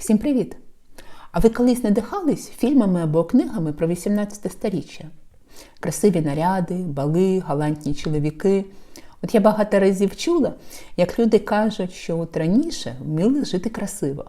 Всім привіт! А ви колись надихались фільмами або книгами про 18 сторіччя? Красиві наряди, бали, галантні чоловіки. От я багато разів чула, як люди кажуть, що от раніше вміли жити красиво.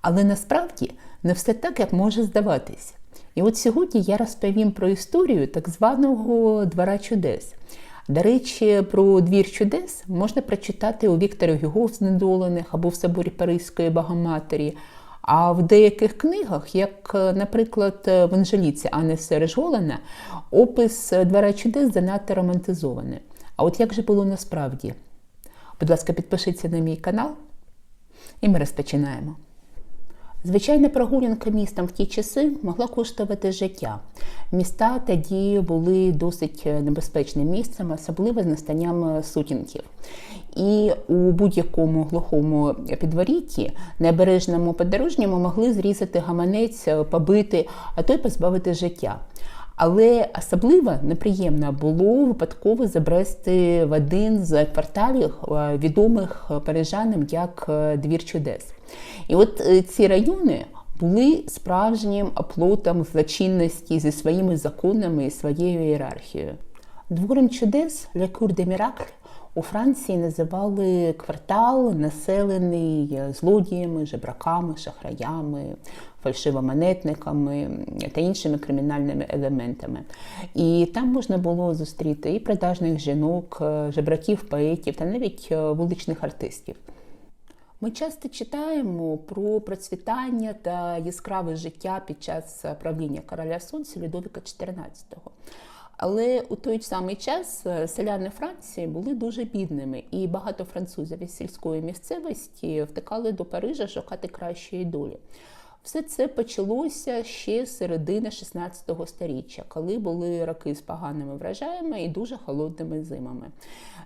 Але насправді не все так, як може здаватися. І от сьогодні я розповім про історію так званого двора чудес. До речі, про двір чудес можна прочитати у Віктора Гюго в знедолених або в соборі Паризької Богоматері. А в деяких книгах, як, наприклад, в Анжеліці Анни Сереж Голана, опис двора чудес занадто романтизований. А от як же було насправді? Будь ласка, підпишіться на мій канал, і ми розпочинаємо. Звичайна прогулянка містом в ті часи могла коштувати життя. Міста тоді були досить небезпечним місцем, особливо з настанням сутінків. І у будь-якому глухому підворітті необережному подорожньому могли зрізати гаманець, побити, а то й позбавити життя. Але особливо неприємно було випадково забрести в один з кварталів відомих парижанам як двір чудес. І от ці райони були справжнім оплотом злочинності зі своїми законами і своєю ієрархією. Двором чудес Cour des Miracles у Франції називали квартал, населений злодіями, жебраками, шахраями, фальшивомонетниками та іншими кримінальними елементами. І там можна було зустріти і продажних жінок, жебраків, поетів та навіть вуличних артистів. Ми часто читаємо про процвітання та яскраве життя під час правління короля Сонця Людовіка XIV. Але у той самий час селяни Франції були дуже бідними, і багато французів із сільської місцевості втекали до Парижа шукати кращої долі. Все це почалося ще з середини 16 століття, коли були роки з поганими врожаями і дуже холодними зимами.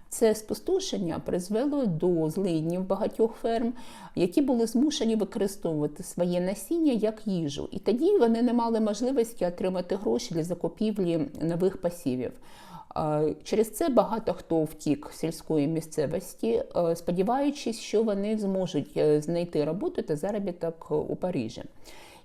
Це спустошення призвело до злиднів багатьох ферм, які були змушені використовувати своє насіння як їжу. І тоді вони не мали можливості отримати гроші для закупівлі нових пасівів. Через це багато хто втік з сільської місцевості, сподіваючись, що вони зможуть знайти роботу та заробіток у Парижі.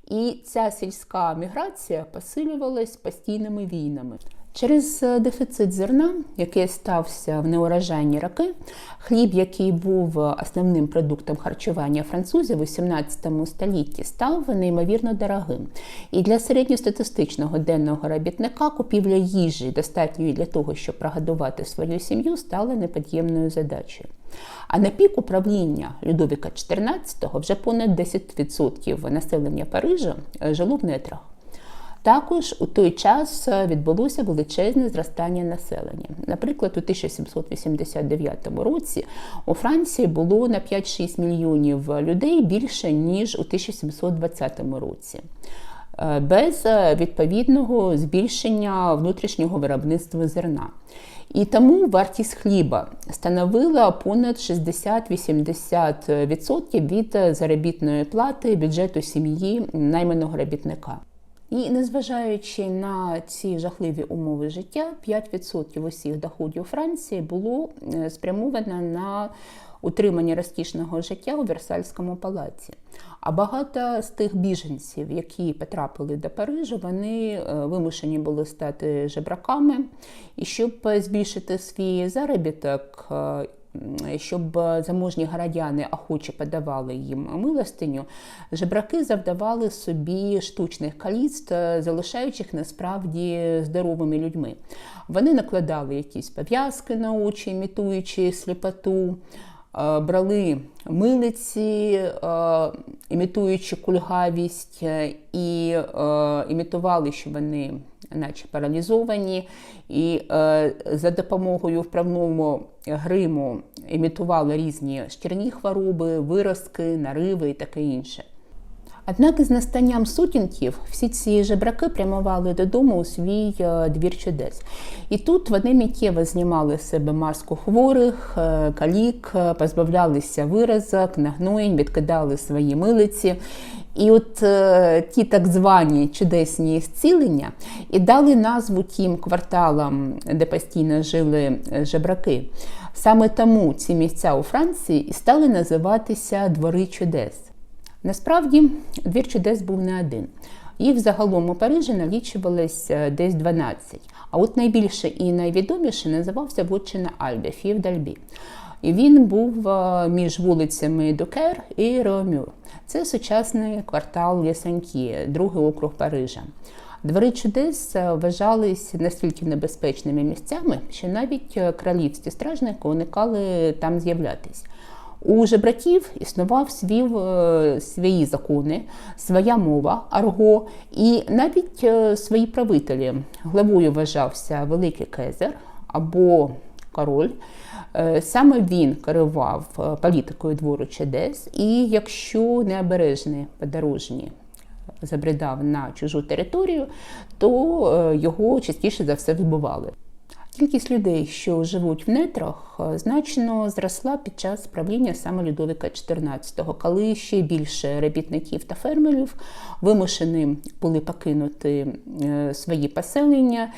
І ця сільська міграція посилювалась постійними війнами. Через дефіцит зерна, який стався в неурожайні роки, хліб, який був основним продуктом харчування французів у 17 столітті, став неймовірно дорогим. І для середньостатистичного денного робітника купівля їжі, достатньої для того, щоб прогодувати свою сім'ю, стала непод'ємною задачею. А на пік управління Людовіка XIV вже понад 10% населення Парижа жило в нетрах. Також у той час відбулося величезне зростання населення. Наприклад, у 1789 році у Франції було на 5-6 мільйонів людей більше ніж у 1720 році. Без відповідного збільшення внутрішнього виробництва зерна. І тому вартість хліба становила понад 60-80% від заробітної плати бюджету сім'ї найманого робітника. І незважаючи на ці жахливі умови життя, 5% усіх доходів Франції було спрямовано на утримання розкішного життя у Версальському палаці. А багато з тих біженців, які потрапили до Парижу, вони вимушені були стати жебраками. І щоб збільшити свій заробіток, щоб заможні городяни охоче подавали їм милостиню, жебраки завдавали собі штучних каліцтв, залишаючих насправді здоровими людьми. Вони накладали якісь пов'язки на очі, імітуючи сліпоту. Брали милиці, імітуючи кульгавість, і імітували, що вони наче паралізовані, і за допомогою вправного гриму імітували різні шкірні хвороби, виразки, нариви і таке інше. Однак із настанням сутінків всі ці жебраки прямували додому у свій двір чудес. І тут вони миттєво знімали з себе маску хворих, калік, позбавлялися виразок, нагноєнь, відкидали свої милиці. І от е, ті так звані чудесні зцілення і дали назву тим кварталам, де постійно жили жебраки. Саме тому ці місця у Франції і стали називатися двори чудес. Насправді, двір чудес був не один. Їх загалом у Парижі налічувалось е, десь 12. А от найбільше і найвідоміше називався Вотчина Альбі, Фів Дальбі. І він був е, між вулицями Дукер і Реомюр. Це сучасний квартал Лєсанькі, другий округ Парижа. Двори чудес е, вважались настільки небезпечними місцями, що навіть е, королівські стражники уникали там з'являтись. У жебраків існував свій, свої закони, своя мова, арго, і навіть свої правителі. Главою вважався Великий Кезер або король. Е, Саме він керував е, політикою двору чудес, і якщо необережний подорожні забридав на чужу територію, то е, його частіше за все вибивали. Кількість людей, що живуть в нетрах, значно зросла під час правління саме Людовика XIV, коли ще більше робітників та фермерів вимушені були покинути свої поселення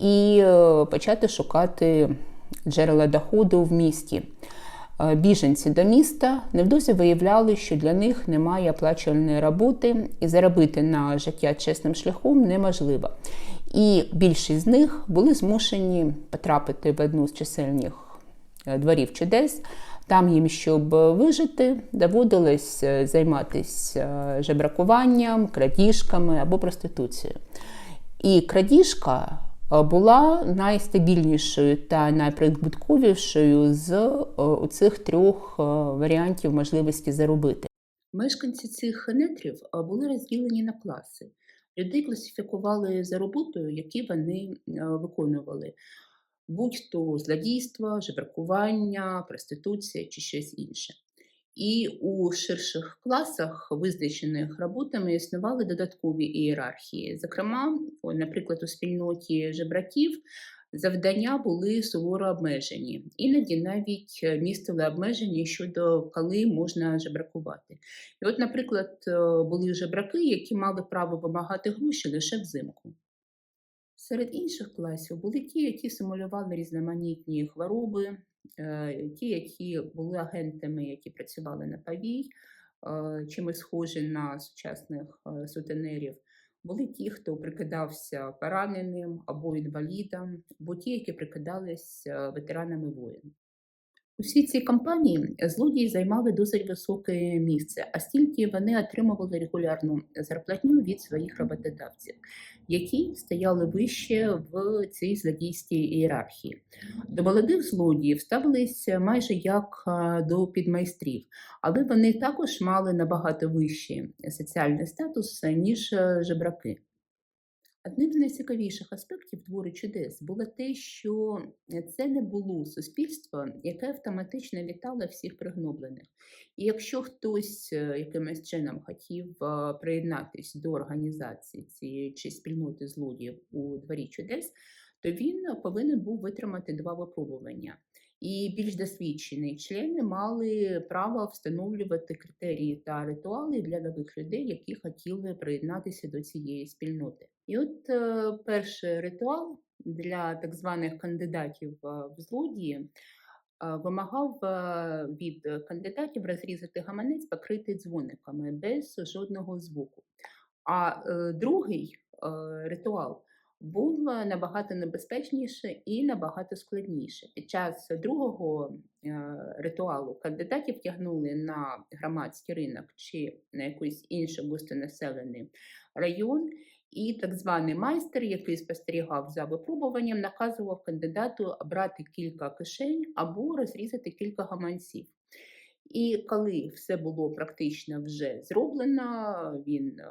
і почати шукати джерела доходу в місті. Е, Біженці до міста невдовзі виявляли, що для них немає оплачувальної роботи і заробити на життя чесним шляхом неможливо. І більшість з них були змушені потрапити в одну з чисельних е, дворів чудес. Там їм, щоб вижити, доводилось е, займатися жебракуванням, крадіжками або проституцією. І крадіжка була найстабільнішою та найприбутковішою з е, цих трьох е, варіантів можливості заробити. Мешканці цих нетрів е, були розділені на класи. Людей класифікували за роботою, які вони е, виконували, будь-то злодійство, жебракування, проституція чи щось інше. І у ширших класах, визначених роботами, існували додаткові ієрархії. Зокрема, наприклад, у спільноті жебраків завдання були суворо обмежені. Іноді навіть е, містили обмеження щодо коли можна жебракувати. І от, наприклад, е, були жебраки, які мали право вимагати гроші лише взимку. Серед інших класів були ті, які симулювали різноманітні хвороби, ті, які були агентами, які працювали на павій, е, чимось схожі на сучасних е, сутенерів. Були ті, хто прикидався пораненим або інвалідом, або ті, які прикидалися ветеранами воїн. Усі ці кампанії злодії займали досить високе місце, а стільки вони отримували регулярну зарплатню від своїх роботодавців, які стояли вище в цій злодійській ієрархії. До молодих злодіїв ставилися майже як до підмайстрів, але вони також мали набагато вищий соціальний статус, ніж е, жебраки. Одним з найцікавіших аспектів твору чудес було те, що це не було суспільство, яке автоматично вітало всіх пригноблених. І якщо хтось е, якимось чином хотів е, приєднатись до організації цієї чи спільноти злодіїв у дворі чудес, то він повинен був витримати два випробування. І більш досвідчені члени мали право встановлювати критерії та ритуали для нових людей, які хотіли приєднатися до цієї спільноти. І от е, перший ритуал для так званих кандидатів е, в злодії е, вимагав від кандидатів розрізати гаманець, покритий дзвониками без жодного звуку. А другий ритуал був набагато небезпечніше і набагато складніше. Під час другого ритуалу кандидатів тягнули на громадський ринок чи на якийсь інший густонаселений район. І так званий майстер, який спостерігав за випробуванням, наказував кандидату обрати кілька кишень або розрізати кілька гаманців. І коли все було практично вже зроблено, він е,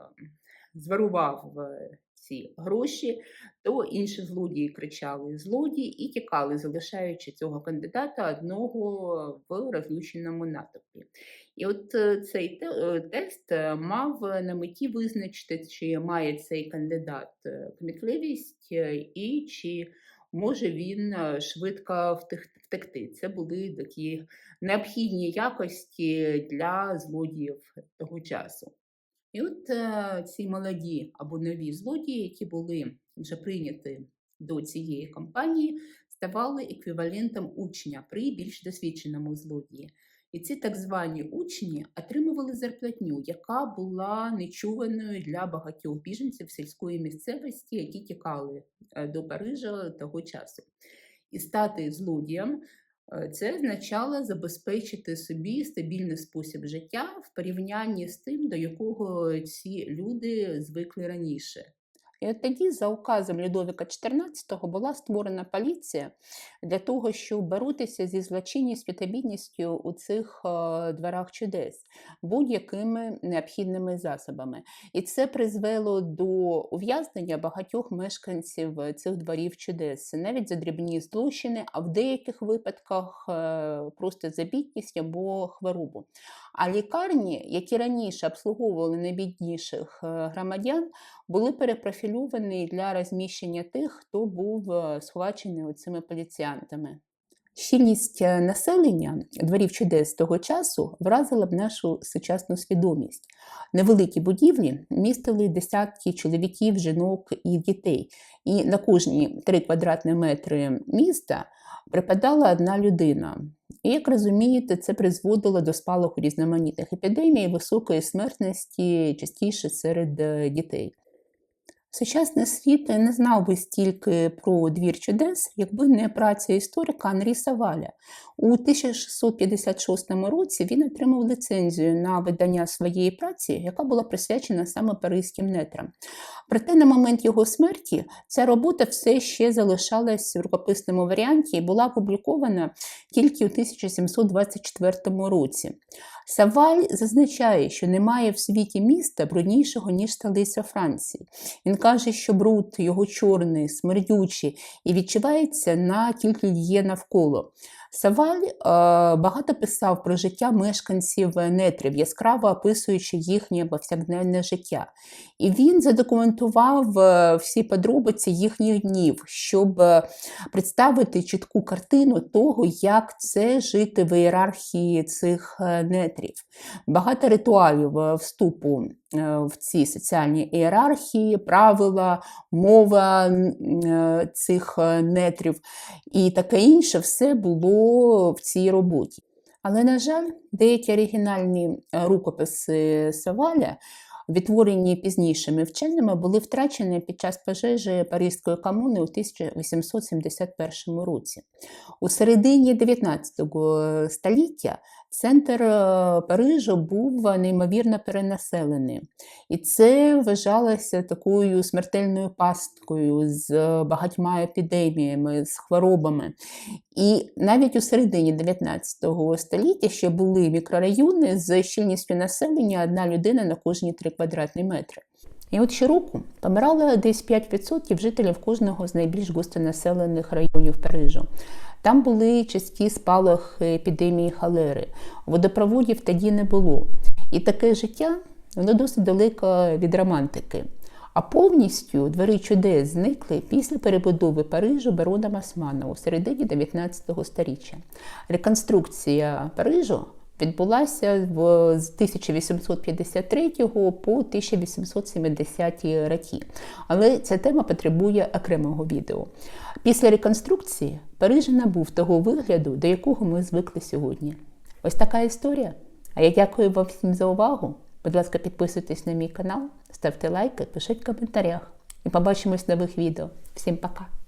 зворував е, ці гроші, то інші злодії кричали злодій і тікали, залишаючи цього кандидата одного в розлюченому натовпі. І от е, цей е, тест е, мав на меті визначити, чи має цей кандидат кмітливість і чи може він швидко втек- втекти. Це були такі необхідні якості для злодіїв того часу. І от ці молоді або нові злодії, які були вже прийняті до цієї кампанії, ставали еквівалентом учня при більш досвідченому злодії. І ці так звані учні отримували зарплатню, яка була нечуваною для багатьох біженців сільської місцевості, які тікали е, до Парижа того часу. І стати злодієм е, це означало забезпечити собі стабільний спосіб життя в порівнянні з тим, до якого ці люди звикли раніше. І от тоді, за указом Людовіка XIV, була створена поліція для того, щоб боротися зі злочинністю та бідністю у цих е, дворах чудес будь-якими необхідними засобами. І це призвело до ув'язнення багатьох мешканців цих дворів чудес, навіть за дрібні злочини, а в деяких випадках е, просто за бідність або хворобу. А лікарні, які раніше обслуговували найбідніших е, громадян, були перепрофільовані для розміщення тих, хто був е, схвачений цими поліціянтами. Щільність е, населення дворів чудес того часу вразила б нашу сучасну свідомість. Невеликі будівлі містили десятки чоловіків, жінок і дітей, і на кожні три квадратні метри міста припадала одна людина. І, як розумієте, це призводило до спалаху різноманітних епідемій, високої смертності частіше серед е, дітей. Сучасний світ не знав би стільки про двір чудес, якби не праця історика Анрі Саваля. У 1656 році він отримав ліцензію на видання своєї праці, яка була присвячена саме паризьким нетрам. Проте на момент його смерті ця робота все ще залишалась в рукописному варіанті і була опублікована тільки у 1724 році. Саваль зазначає, що немає в світі міста бруднішого, ніж столиця Франції. Він каже, що бруд його чорний, смердючий і відчувається на тільки є навколо. Саваль е, багато писав про життя мешканців нетрів, яскраво описуючи їхнє повсякденне життя. І він задокументував е, всі подробиці їхніх днів, щоб е, представити чітку картину того, як це жити в ієрархії цих нетрів. Багато ритуалів вступу в ці соціальні ієрархії, правила, мова цих нетрів і таке інше все було в цій роботі. Але, на жаль, деякі оригінальні е, рукописи Саваля, відтворені пізнішими вченими, були втрачені під час пожежі Паризької комуни у 1871 році. У середині 19 століття Центр е, Парижу був неймовірно перенаселений. І це вважалося такою смертельною пасткою з багатьма епідеміями, з хворобами. І навіть у середині 19 століття ще були мікрорайони з щільністю населення одна людина на кожні 3 квадратні метри. І от щороку помирало десь 5% жителів кожного з найбільш густонаселених районів Парижу. Там були часті спалахи епідемії халери, водопроводів тоді не було. І таке життя воно досить далеко від романтики. А повністю двори чудес зникли після перебудови Парижу барона Османа у середині 19 століття. Реконструкція Парижу відбулася з 1853 по 1870 роки. Але ця тема потребує окремого відео. Після реконструкції Париж набув того вигляду, до якого ми звикли сьогодні. Ось така історія. А я дякую вам всім за увагу. Будь ласка, підписуйтесь на мій канал, ставте лайки, пишіть в коментарях. І побачимось в нових відео. Всім пока!